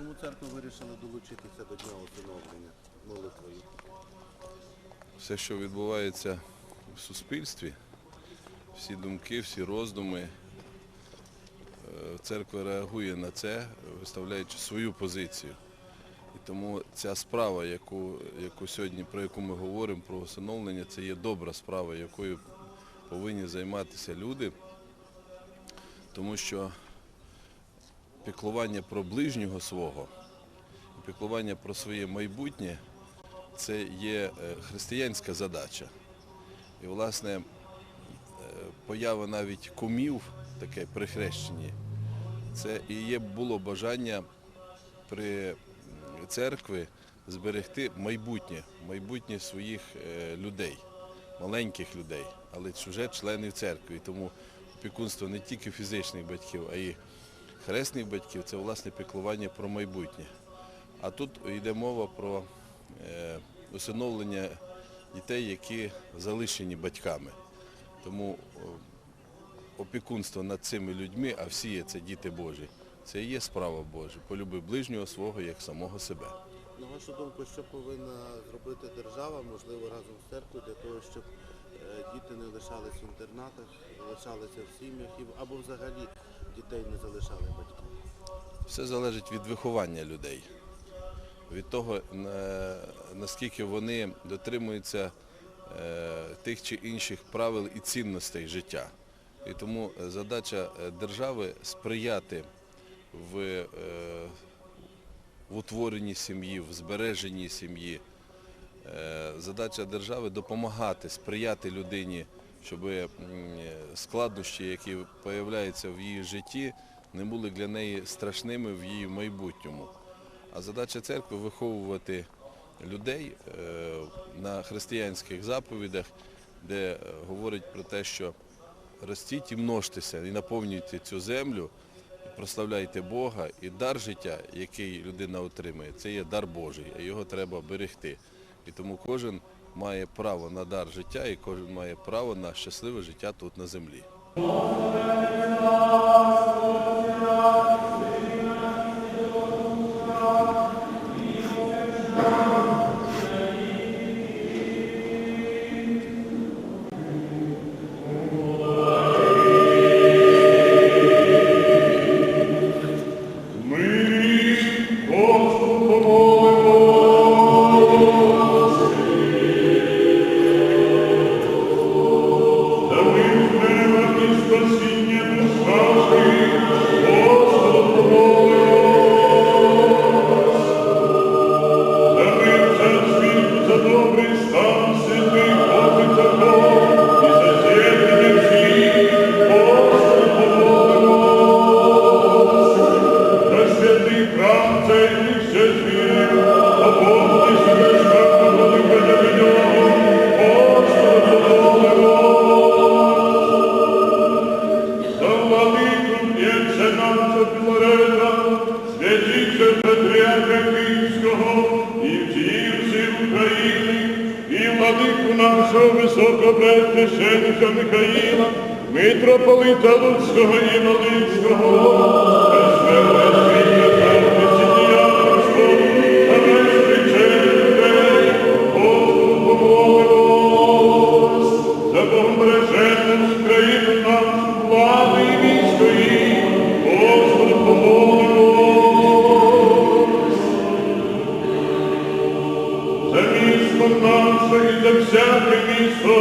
Чому церква вирішила долучитися до дня усиновлення молитвою? все, що відбувається в суспільстві, всі думки, всі роздуми, е, церква реагує на це, виставляючи свою позицію. І тому ця справа, яку, яку сьогодні, про яку ми говоримо, про усиновлення, це є добра справа, якою повинні займатися люди, тому що піклування про ближнього свого, піклування про своє майбутнє це є е, християнська задача. І, власне, е, поява навіть кумів, таке при хрещенні, це і є було бажання при церкви зберегти майбутнє, майбутнє своїх е, людей, маленьких людей, але вже членів церкви. Тому опікунство не тільки фізичних батьків, а й хресних батьків це власне піклування про майбутнє. А тут йде мова про е, усиновлення дітей, які залишені батьками. Тому опікунство над цими людьми, а всі є це діти Божі, це і є справа Божа. Полюби ближнього свого як самого себе. На вашу думку, що повинна зробити держава, можливо, разом з церквою, для того, щоб е, діти не лишались в інтернатах, лишалися в сім'ях або взагалі дітей не залишали батьків? Все залежить від виховання людей, від того, наскільки вони дотримуються е, тих чи інших правил і цінностей життя. І тому задача е, держави сприяти в, е, в утворенні сім'ї, в збереженні сім'ї. Задача держави допомагати, сприяти людині, щоб складнощі, які з'являються в її житті, не були для неї страшними в її майбутньому. А задача церкви виховувати людей е, на християнських заповідях, де е, говорить про те, що ростіть і множтеся, і наповнюйте цю землю, прославляйте Бога, і дар життя, який людина отримує, це є дар Божий, а його треба берегти. І тому кожен має право на дар життя, і кожен має право на щасливе життя тут на землі. Нашого високопресвященника Михаїла, митрополита Луцького і Волинського, всяке місто,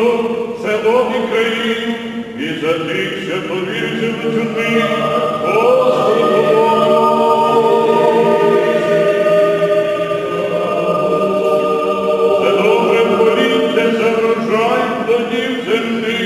село і країну, і за тих, що повірте в чути, Господи. За добре поліття, за врожай плодів земних,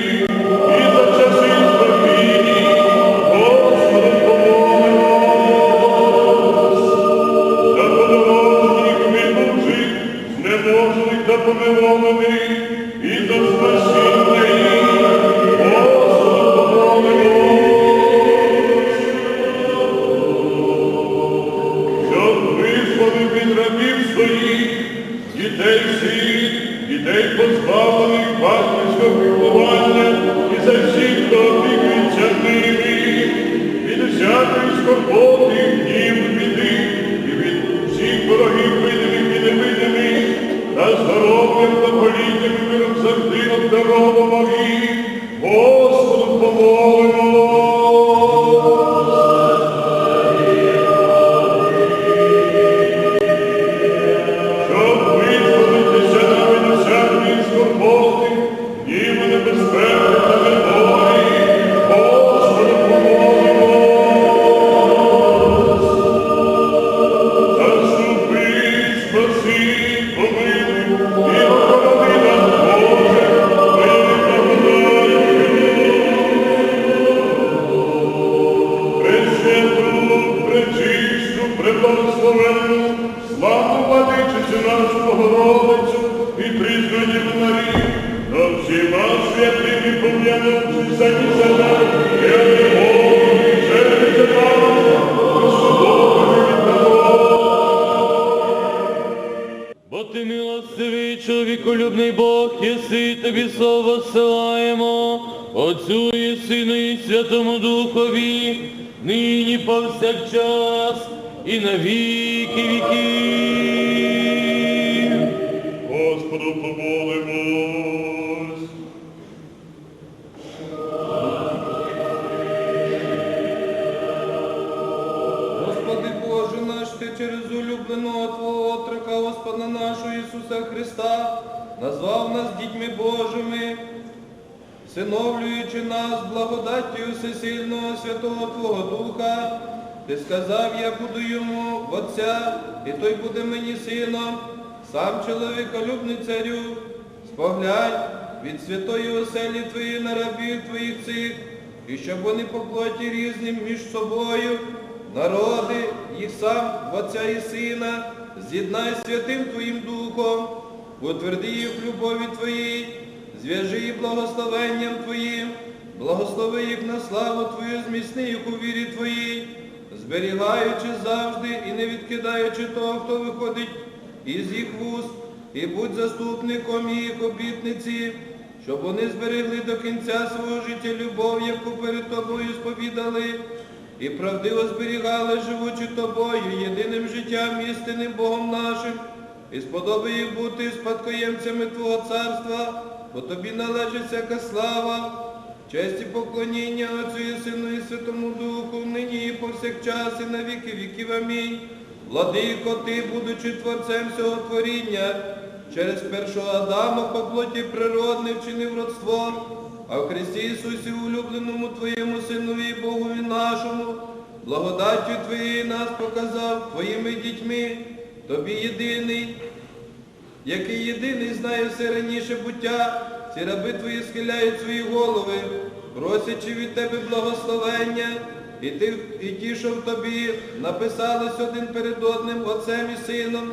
преблагословенну, славну владичицю нашу Богородицю і призвані Марію, та всіма святими пом'янувши Бо ти милостивий, чоловіколюбний Бог, єси тобі слово силаємо, Отцю і Сину і Святому Духові, нині повсякчас і на віки віків. Господу помолимось. Господи Боже наш, Ти через улюбленого Твого отрока, Господа нашого Ісуса Христа, назвав нас дітьми Божими, всиновлюючи нас благодаттю всесильного Святого Твого Духа, Ти сказав, я буду йому Отця, і той буде мені сином, сам чоловіколюбний царю, споглянь від святої оселі Твоєї на рабів Твоїх цих, і щоб вони по плоті різним між собою, народи їх сам Отця і Сина, з'єднай святим Твоїм Духом, утверди їх в любові Твоїй, зв'яжи їх благословенням Твоїм, благослови їх на славу Твою, зміцни їх у вірі Твоїй, зберігаючи завжди і не відкидаючи того, хто виходить із їх вуст, і будь заступником їх обітниці, щоб вони зберегли до кінця свого життя любов, яку перед тобою сповідали, і правдиво зберігали, живучи тобою, єдиним життям істинним Богом нашим, і сподоби їх бути спадкоємцями Твого царства, бо тобі належить всяка слава, честь і поклоніння Отцю і Сину і Святому Духу, нині і повсякчас, і на віки віків. Амінь. Владико, ти, будучи творцем всього творіння, через першого Адама по плоті природне вчинив родство, а в Христі Ісусі, улюбленому Твоєму Синові Богові нашому, благодаттю Твоєю нас показав Твоїми дітьми, Тобі єдиний, який єдиний знає все раніше буття, ці раби твої схиляють свої голови, просячи від тебе благословення, і ти і ті, що в тобі написались один перед одним Отцем і Сином,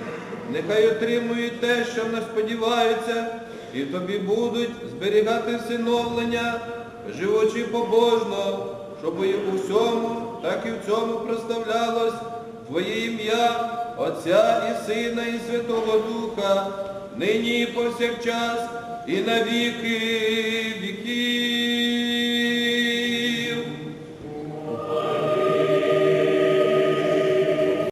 нехай отримують те, що не сподіваються, і тобі будуть зберігати всиновлення, живучи побожно, щоб і у всьому, так і в цьому проставлялось Твоє ім'я, Отця і Сина, і Святого Духа, нині і повсякчас, і на віки.